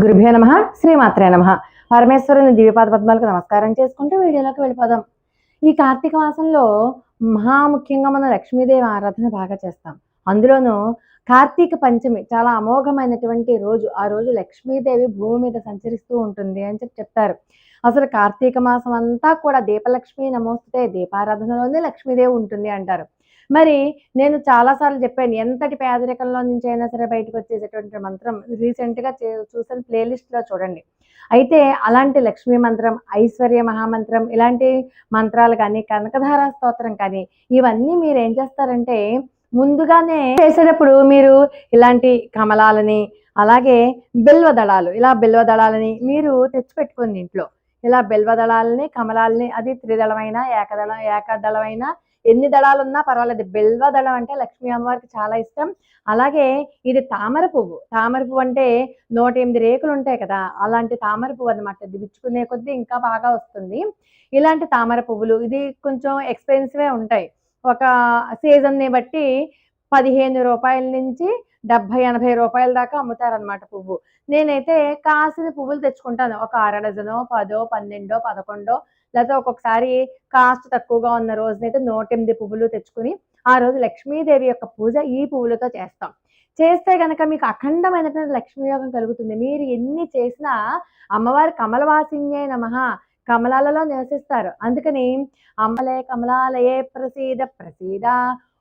గురుభ్యో నమ శ్రీమాత్రే నమ. పరమేశ్వరుని దివ్యపాద పద్మాలకు నమస్కారం చేసుకుంటూ వీడియోలోకి వెళ్ళిపోదాం. ఈ కార్తీక మాసంలో మహా ముఖ్యంగా మనం లక్ష్మీదేవి ఆరాధన బాగా చేస్తాం. అందులోనూ కార్తీక పంచమి చాలా అమోఘమైనటువంటి రోజు. ఆ రోజు లక్ష్మీదేవి భూమి మీద సంచరిస్తూ ఉంటుంది అని చెప్పి చెప్తారు. అసలు కార్తీక మాసం అంతా కూడా దీపలక్ష్మి నమోస్తే దీపారాధనలోనే లక్ష్మీదేవి ఉంటుంది అంటారు. మరి నేను చాలాసార్లు చెప్పాను ఎంతటి పేదరికంలో నుంచి అయినా సరే బయటకు వచ్చేసేటువంటి మంత్రం రీసెంట్గా చే- చూసిన ప్లేలిస్ట్లో చూడండి. అయితే అలాంటి లక్ష్మీ మంత్రం ఐశ్వర్య మహామంత్రం ఇలాంటి మంత్రాలు కానీ కనకధార స్తోత్రం కానీ ఇవన్నీ మీరు ఏం చేస్తారంటే ముందుగానే చేసేటప్పుడు మీరు ఇలాంటి కమలాలని అలాగే బిల్వ దళాలు ఇలా బిల్వ దళాలని మీరు తెచ్చిపెట్టుకోండి ఇంట్లో. ఇలా బిల్వ దళాలని కమలాలని అది త్రిదళమైన ఏకదళ ఏకదళమైన ఎన్ని దళాలు ఉన్నా పర్వాలేదు. బిల్వ దళం అంటే లక్ష్మీ అమ్మవారికి చాలా ఇష్టం. అలాగే ఇది తామర పువ్వు. తామర పువ్వు అంటే నూట ఎనిమిది రేకులు ఉంటాయి కదా అలాంటి తామర పువ్వు అనమాట ఇది విచ్చుకునే కొద్దీ ఇంకా బాగా వస్తుంది. ఇలాంటి తామర పువ్వులు ఇది కొంచెం ఎక్స్పెన్సివే ఉంటాయి. ఒక సీజన్ని బట్టి పదిహేను రూపాయల నుంచి డెబ్బై ఎనభై రూపాయల దాకా అమ్ముతారనమాట పువ్వు. నేనైతే కాసిన పువ్వులు తెచ్చుకుంటాను. ఒక అర డజనో పదో పన్నెండో పదకొండో లేకపోతే ఒక్కొక్కసారి కాస్ట్ తక్కువగా ఉన్న రోజునైతే నూట ఎనిమిది పువ్వులు తెచ్చుకుని ఆ రోజు లక్ష్మీదేవి యొక్క పూజ ఈ పువ్వులతో చేస్తాం. చేస్తే గనక మీకు అఖండమైనటువంటి లక్ష్మీ యోగం కలుగుతుంది. మీరు ఎన్ని చేసినా అమ్మవారి కమలవాసిన్యే నమః. కమలాలలో నివసిస్తారు. అందుకని అమ్మలే కమలాలయే ప్రసీద ప్రసీద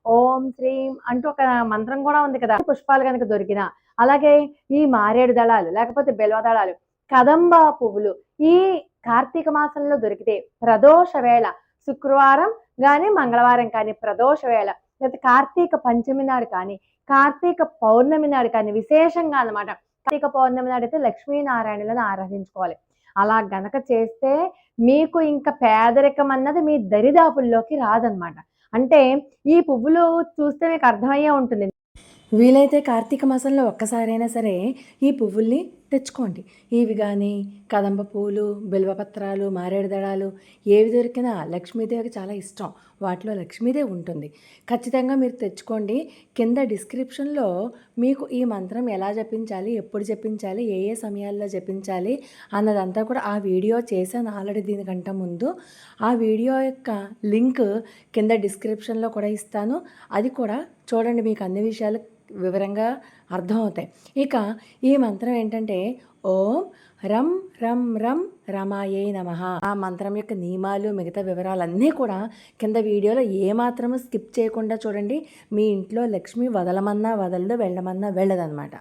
ఓం శ్రీం అంటూ ఒక మంత్రం కూడా ఉంది కదా. పుష్పాలు కనుక దొరికిన అలాగే ఈ మారేడు దళాలు లేకపోతే బెల్వ దళాలు కదంబ పువ్వులు ఈ కార్తీక మాసంలో దొరికితే ప్రదోష వేళ. శుక్రవారం కానీ మంగళవారం కానీ ప్రదోష వేళ. లేకపోతే కార్తీక పంచమి నాడు కానీ కార్తీక పౌర్ణమి నాడు కానీ విశేషంగా అన్నమాట. కార్తీక పౌర్ణమి నాడు అయితే లక్ష్మీనారాయణులను ఆరాధించుకోవాలి. అలా గనక చేస్తే మీకు ఇంకా పేదరికం అన్నది మీ దరిదాపుల్లోకి రాదనమాట అంటే ఈ పువ్వులు చూస్తే మీకు అర్థమయ్యే ఉంటుంది. వీలైతే కార్తీక మాసంలో ఒక్కసారైనా సరే ఈ పువ్వుల్ని తెచ్చుకోండి. ఇవి కానీ కదంబ పూలు బిల్వపత్రాలు మారేడు దళాలు ఏవి దొరికినా లక్ష్మీదేవికి చాలా ఇష్టం. వాటిలో లక్ష్మీదేవి ఉంటుంది. ఖచ్చితంగా మీరు తెచ్చుకోండి. కింద డిస్క్రిప్షన్లో మీకు ఈ మంత్రం ఎలా జపించాలి ఎప్పుడు జపించాలి ఏ ఏ సమయాల్లో జపించాలి అన్నదంతా కూడా ఆ వీడియో చేశాను ఆల్రెడీ దీనికంటే ముందు. ఆ వీడియో యొక్క లింక్ కింద డిస్క్రిప్షన్లో కూడా ఇస్తాను. అది కూడా చూడండి మీకు అన్ని విషయాలు వివరంగా అర్థమవుతాయి. ఇక ఈ మంత్రం ఏంటంటే ఓం రం రం రం రమాయే నమ. ఆ మంత్రం యొక్క నియమాలు మిగతా వివరాలన్నీ కూడా కింద వీడియోలో ఏమాత్రము స్కిప్ చేయకుండా చూడండి. మీ ఇంట్లో లక్ష్మి వదలమన్నా వదలదు వెళ్ళమన్నా వెళ్ళదన్నమాట.